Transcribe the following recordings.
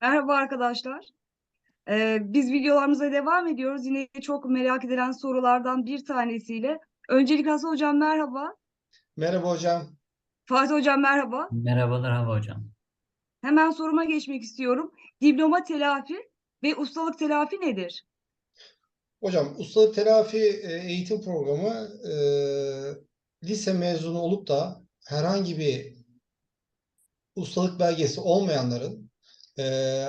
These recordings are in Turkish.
Merhaba arkadaşlar. Ee, biz videolarımıza devam ediyoruz. Yine çok merak edilen sorulardan bir tanesiyle. Öncelikle Hasan Hocam merhaba. Merhaba hocam. Fatih Hocam merhaba. Merhabalar Hava Hocam. Hemen soruma geçmek istiyorum. Diploma telafi ve ustalık telafi nedir? Hocam ustalık telafi e, eğitim programı e, lise mezunu olup da herhangi bir ustalık belgesi olmayanların e,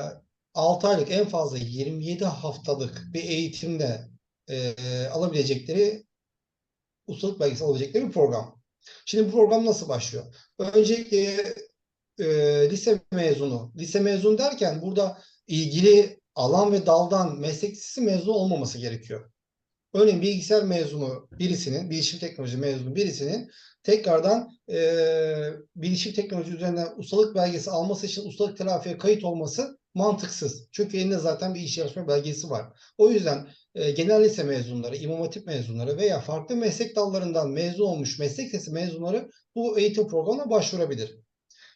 6 aylık en fazla 27 haftalık bir eğitimde e, alabilecekleri ustalık belgesi alabilecekleri bir program. Şimdi bu program nasıl başlıyor? Öncelikle e, lise mezunu, lise mezunu derken burada ilgili alan ve daldan meslek lisesi mezunu olmaması gerekiyor. Örneğin bilgisayar mezunu birisinin, bilişim teknoloji mezunu birisinin tekrardan e, bilişim teknoloji üzerinden ustalık belgesi alması için ustalık telafiye kayıt olması mantıksız. Çünkü elinde zaten bir iş yarışma belgesi var. O yüzden e, genel lise mezunları, imam hatip mezunları veya farklı meslek dallarından mezun olmuş meslek lisesi mezunları bu eğitim programına başvurabilir.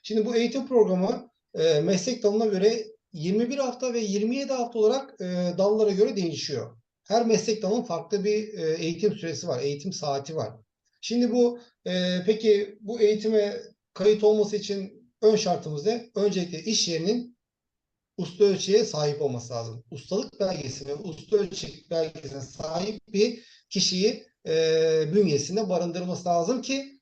Şimdi bu eğitim programı e, meslek dalına göre 21 hafta ve 27 hafta olarak e, dallara göre değişiyor. Her meslek dalının farklı bir e, eğitim süresi var, eğitim saati var. Şimdi bu e, peki bu eğitime kayıt olması için ön şartımız ne? Öncelikle iş yerinin usta ölçüye sahip olması lazım. Ustalık belgesi ve usta ölçek belgesine sahip bir kişiyi e, bünyesinde barındırması lazım ki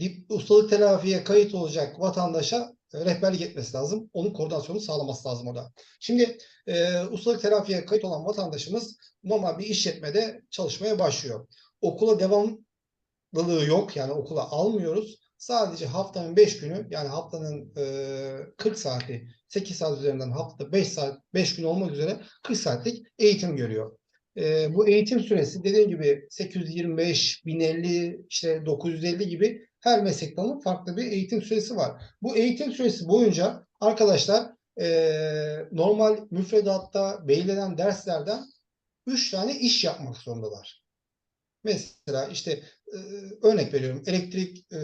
dip, ustalık telafiye kayıt olacak vatandaşa e, rehberlik etmesi lazım. Onun koordinasyonu sağlaması lazım orada. Şimdi e, ustalık telafiye kayıt olan vatandaşımız normal bir işletmede çalışmaya başlıyor. Okula devamlılığı yok. Yani okula almıyoruz. Sadece haftanın 5 günü yani haftanın e, 40 saati 8 saat üzerinden haftada 5 saat 5 gün olmak üzere 40 saatlik eğitim görüyor. E, bu eğitim süresi dediğim gibi 825, 1050, işte 950 gibi her meslek dalının farklı bir eğitim süresi var. Bu eğitim süresi boyunca arkadaşlar e, normal müfredatta belirlenen derslerden 3 tane iş yapmak zorundalar. Mesela işte e, örnek veriyorum elektrik e,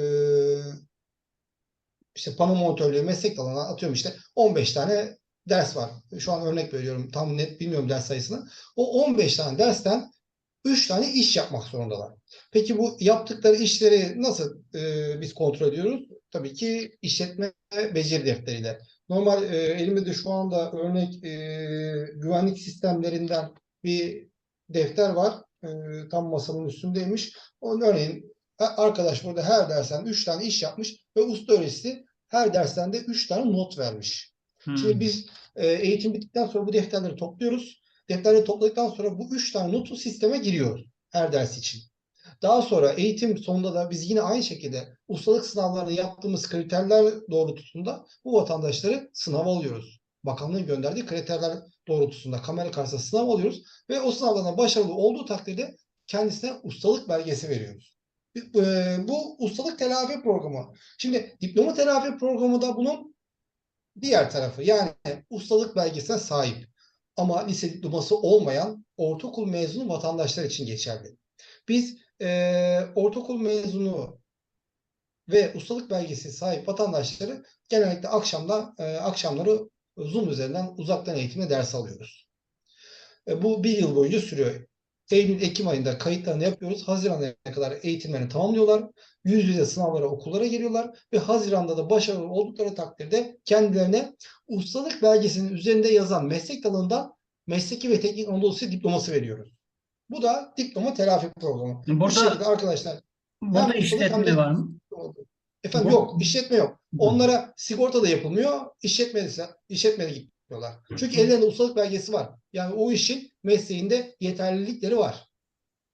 işte pano montörlüğü meslek dalına atıyorum işte 15 tane ders var. Şu an örnek veriyorum. Tam net bilmiyorum ders sayısını. O 15 tane dersten 3 tane iş yapmak zorundalar. Peki bu yaptıkları işleri nasıl e, biz kontrol ediyoruz? Tabii ki işletme beceri defteriyle. Normal e, elimde de şu anda örnek e, güvenlik sistemlerinden bir defter var. E, tam masamın üstündeymiş. Onun örneğin arkadaş burada her dersten 3 tane iş yapmış ve usta öğretisi her dersten de 3 tane not vermiş. Hmm. Şimdi biz e, eğitim bittikten sonra bu defterleri topluyoruz. Defterleri topladıktan sonra bu üç tane notu sisteme giriyor her ders için. Daha sonra eğitim sonunda da biz yine aynı şekilde ustalık sınavlarını yaptığımız kriterler doğrultusunda bu vatandaşları sınav alıyoruz. Bakanlığın gönderdiği kriterler doğrultusunda kamera karşısında sınav alıyoruz ve o sınavlardan başarılı olduğu takdirde kendisine ustalık belgesi veriyoruz. E, Bu ustalık telafi programı. Şimdi diploma telafi programı da bunun diğer tarafı yani ustalık belgesine sahip ama lise diploması olmayan ortaokul mezunu vatandaşlar için geçerli. Biz e, ortaokul mezunu ve ustalık belgesi sahip vatandaşları genellikle akşamda e, akşamları Zoom üzerinden uzaktan eğitimle ders alıyoruz. E, bu bir yıl boyunca sürüyor. Eylül-Ekim ayında kayıtlarını yapıyoruz. Haziran'a kadar eğitimlerini tamamlıyorlar. Yüz yüze sınavlara okullara geliyorlar ve Haziran'da da başarılı oldukları takdirde kendilerine ustalık belgesinin üzerinde yazan meslek dalından mesleki ve teknik Anadolu diploması veriyoruz. Bu da diploma telafi programı. Bu Burada- şekilde arkadaşlar Burada işletme var mı? Efendim Bu- yok, işletme yok. Onlara sigorta da yapılmıyor, işletme de, işletme de gitmiyorlar. Çünkü ellerinde ustalık belgesi var. Yani o işin mesleğinde yeterlilikleri var.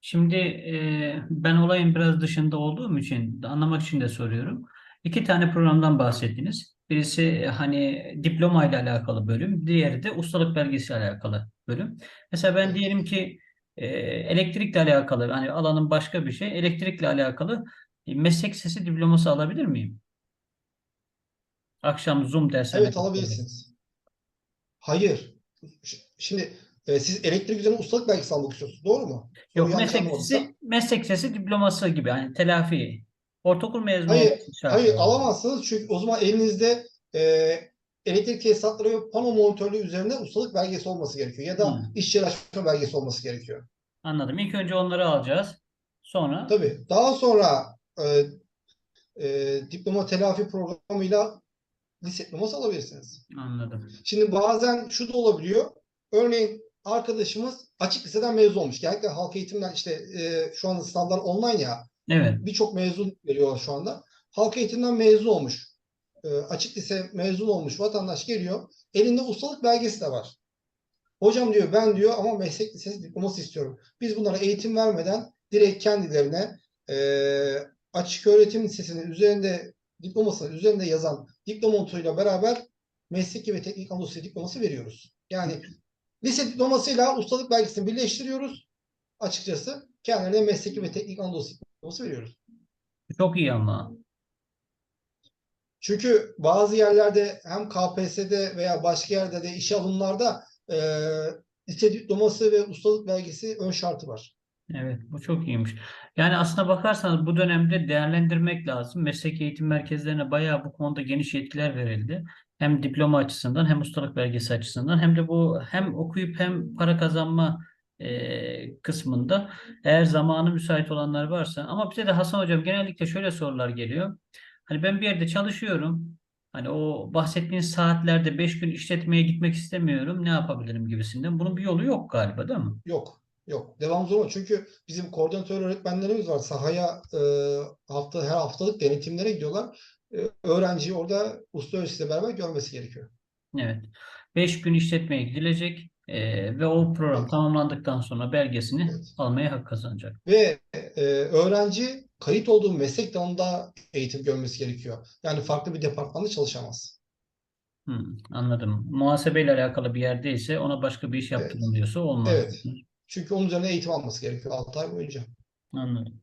Şimdi e, ben olayın biraz dışında olduğum için anlamak için de soruyorum. İki tane programdan bahsettiniz. Birisi e, hani diploma ile alakalı bölüm, diğeri de ustalık belgesi ile alakalı bölüm. Mesela ben diyelim ki e, elektrikle alakalı, hani alanın başka bir şey, elektrikle alakalı e, meslek lisesi diploması alabilir miyim? Akşam Zoom dersine Evet alabilirsiniz. Hayır. Şimdi e, siz elektrik üzerine ustalık belgesi almak istiyorsunuz. Doğru mu? Yok meslek lisesi, meslek lisesi diploması gibi hani telafi. Ortaokul mezunu Hayır. Hayır alamazsınız çünkü o zaman elinizde e, elektrik tesisatları ve pano monitörlüğü üzerinde ustalık belgesi olması gerekiyor. Ya da Hmm. iş yeri belgesi olması gerekiyor. Anladım. İlk önce onları alacağız. Sonra Tabii. Daha sonra e, e, diploma telafi programıyla diploması alabilirsiniz. anladım. Şimdi bazen şu da olabiliyor. Örneğin arkadaşımız açık liseden mezun olmuş. Genellikle halk eğitimden işte e, şu anda sınavlar online ya. Evet. Birçok mezun veriyorlar şu anda. Halk eğitimden mezun olmuş. e, açık lise mezun olmuş vatandaş geliyor. Elinde ustalık belgesi de var. Hocam diyor ben diyor ama meslek lisesi diploması istiyorum. Biz bunlara eğitim vermeden direkt kendilerine e, açık öğretim lisesinin üzerinde diplomasının üzerinde yazan diploma notuyla beraber mesleki ve teknik anadolu diploması veriyoruz. Yani lise diplomasıyla ustalık belgesini birleştiriyoruz. Açıkçası kendilerine mesleki ve teknik anadolu diploması veriyoruz. Çok iyi ama. Çünkü bazı yerlerde hem KPSS'de veya başka yerde de işe alımlarda e, lise diploması ve ustalık belgesi ön şartı var. Evet, bu çok iyiymiş. Yani aslına bakarsanız bu dönemde değerlendirmek lazım. Meslek eğitim merkezlerine bayağı bu konuda geniş yetkiler verildi. Hem diploma açısından hem ustalık belgesi açısından hem de bu hem okuyup hem para kazanma e, kısmında eğer zamanı müsait olanlar varsa ama bize de Hasan Hocam genellikle şöyle sorular geliyor. Hani ben bir yerde çalışıyorum. Hani o bahsettiğiniz saatlerde 5 gün işletmeye gitmek istemiyorum. Ne yapabilirim gibisinden. Bunun bir yolu yok galiba değil mi? Yok. Yok. Devam zorunlu. Çünkü bizim koordinatör öğretmenlerimiz var. Sahaya e, hafta her haftalık denetimlere gidiyorlar. E, öğrenciyi orada usta öğretisiyle beraber görmesi gerekiyor. Evet. 5 gün işletmeye gidilecek eee, ve o program Evet. tamamlandıktan sonra belgesini Evet. almaya hak kazanacak. Ve e, öğrenci kayıt olduğu meslek dalında eğitim görmesi gerekiyor. Yani farklı bir departmanda çalışamaz. Hmm, anladım. Muhasebeyle alakalı bir yerdeyse ona başka bir iş Evet. yaptırın diyorsa olmaz. Evet. Çünkü onun üzerine eğitim alması gerekiyor 6 ay boyunca. Anladım.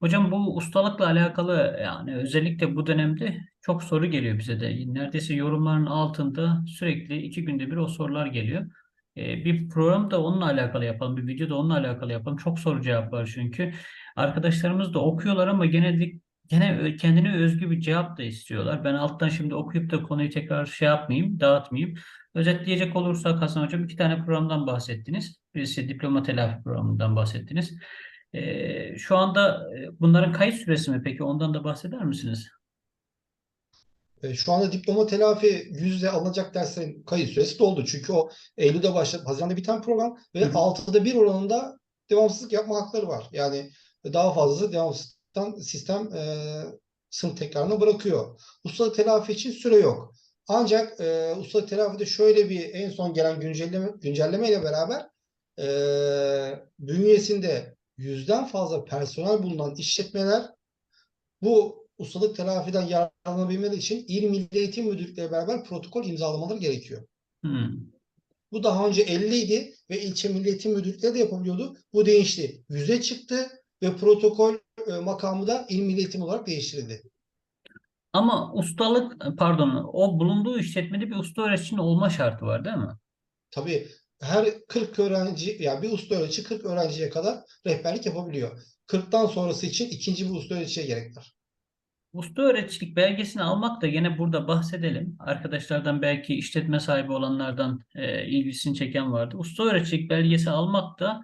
Hocam bu ustalıkla alakalı yani özellikle bu dönemde çok soru geliyor bize de. Neredeyse yorumların altında sürekli iki günde bir o sorular geliyor. Ee, bir program da onunla alakalı yapalım, bir video da onunla alakalı yapalım. Çok soru cevap var çünkü. Arkadaşlarımız da okuyorlar ama genellikle gene kendine özgü bir cevap da istiyorlar. Ben alttan şimdi okuyup da konuyu tekrar şey yapmayayım, dağıtmayayım. Özetleyecek olursak Hasan Hocam iki tane programdan bahsettiniz. Birisi diploma telafi programından bahsettiniz. Ee, şu anda e, bunların kayıt süresi mi peki? Ondan da bahseder misiniz? E, Şu anda diploma telafi yüzde alınacak derslerin kayıt süresi doldu. Çünkü o Eylül'de başladı. Haziran'da biten program ve Hı hı. 6'da 1 oranında devamsızlık yapma hakları var. Yani daha fazlası devamsızlıktan sistem e, sınıf tekrarına bırakıyor. Ustalık telafi için süre yok. Ancak e, ustalık telafide şöyle bir en son gelen güncelleme, güncelleme ile beraber e, bünyesinde yüzden fazla personel bulunan işletmeler bu ustalık telafiden yararlanabilmeleri için İl Milli Eğitim Müdürlükleri beraber protokol imzalamaları gerekiyor. Hmm. Bu daha önce 50 idi ve ilçe Milli Eğitim Müdürlükleri de yapabiliyordu. Bu değişti. 100'e çıktı ve protokol e, makamı da İl Milli Eğitim olarak değiştirildi. Ama ustalık pardon o bulunduğu işletmede bir usta öğreticinin olma şartı var değil mi? Tabii her 40 öğrenci yani bir usta öğretici 40 öğrenciye kadar rehberlik yapabiliyor. 40'tan sonrası için ikinci bir usta öğreticiye gerek var. Usta öğreticilik belgesini almak da gene burada bahsedelim. Arkadaşlardan belki işletme sahibi olanlardan e, ilgisini çeken vardı. Usta öğreticilik belgesi almak da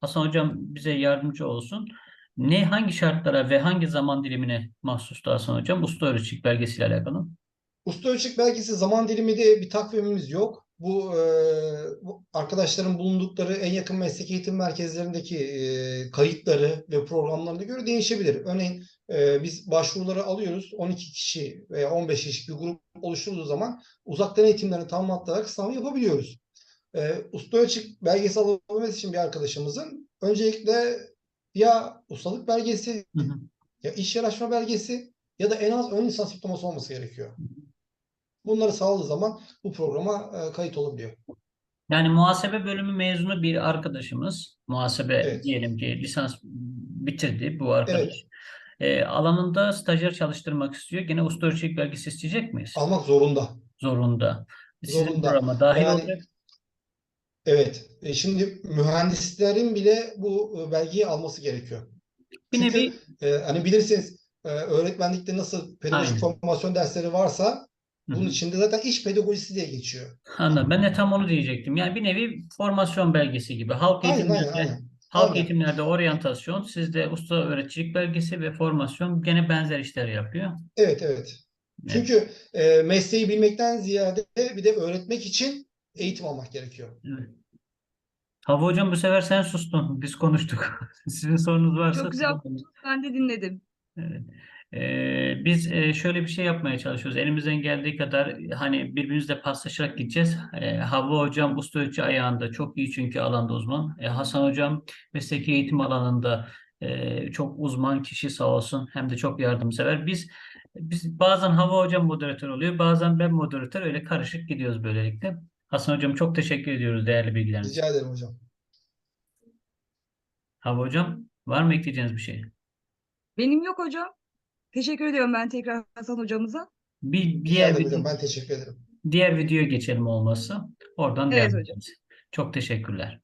Hasan Hocam bize yardımcı olsun. Ne hangi şartlara ve hangi zaman dilimine mahsustu Hasan Hocam usta öğreticilik belgesiyle alakalı? Usta ölçek belgesi zaman dilimi de bir takvimimiz yok. Bu, e, bu arkadaşların bulundukları en yakın meslek eğitim merkezlerindeki e, kayıtları ve programlarına göre değişebilir. Örneğin e, biz başvuruları alıyoruz. 12 kişi veya 15 kişilik bir grup oluşturduğu zaman uzaktan eğitimlerini tamamlatarak sınavı yapabiliyoruz. E, usta ölçek belgesi alabilmesi için bir arkadaşımızın öncelikle ya ustalık belgesi Hı hı. ya iş yaraşma belgesi ya da en az ön lisans diploması olması gerekiyor. Bunları sağladığı zaman bu programa e, kayıt olabiliyor. Yani muhasebe bölümü mezunu bir arkadaşımız, muhasebe Evet. diyelim ki lisans bitirdi bu arkadaş. E, alanında stajyer çalıştırmak istiyor. Gene usta ölçek belgesi isteyecek miyiz? Almak zorunda. Zorunda. Sizin Zorunda. programa dahil Yani- olacak. Evet. E, şimdi mühendislerin bile bu e, belgeyi alması gerekiyor. Bir Çünkü nevi e, hani bilirsiniz e, öğretmenlikte nasıl pedagojik formasyon dersleri varsa Bunun içinde zaten iş pedagojisi diye geçiyor. Anladım. Ben de tam onu diyecektim. Yani bir nevi formasyon belgesi gibi. Halk Aynen aynen eğitimlerde aynen. halk Aynen. eğitimlerde oryantasyon, sizde usta öğreticilik belgesi ve formasyon gene benzer işler yapıyor. Evet evet. Evet. Çünkü e, mesleği bilmekten ziyade bir de öğretmek için eğitim almak gerekiyor. Evet. Hava hocam bu sefer sen sustun. Biz konuştuk. Sizin sorunuz varsa Çok güzel. Ben de dinledim. Evet. Ee, biz e, şöyle bir şey yapmaya çalışıyoruz. Elimizden geldiği kadar hani birbirimizle paslaşarak gideceğiz. Ee, Havva hocam usta ölçü ayağında çok iyi çünkü alanda uzman. Ee, Hasan hocam mesleki eğitim alanında e, çok uzman kişi sağ olsun. Hem de çok yardımsever. Biz biz bazen Havva hocam moderatör oluyor, bazen ben moderatör. Öyle karışık gidiyoruz böylelikle. Hasan hocam çok teşekkür ediyoruz değerli bilgileriniz. Rica ederim hocam. Havva hocam var mı ekleyeceğiniz bir şey? Benim yok hocam. Teşekkür ediyorum ben tekrar Hasan hocamıza. Bir diğer video. Ben teşekkür ederim. diğer videoya geçelim olmazsa. Oradan Evet devam hocam. edeceğiz. Çok teşekkürler.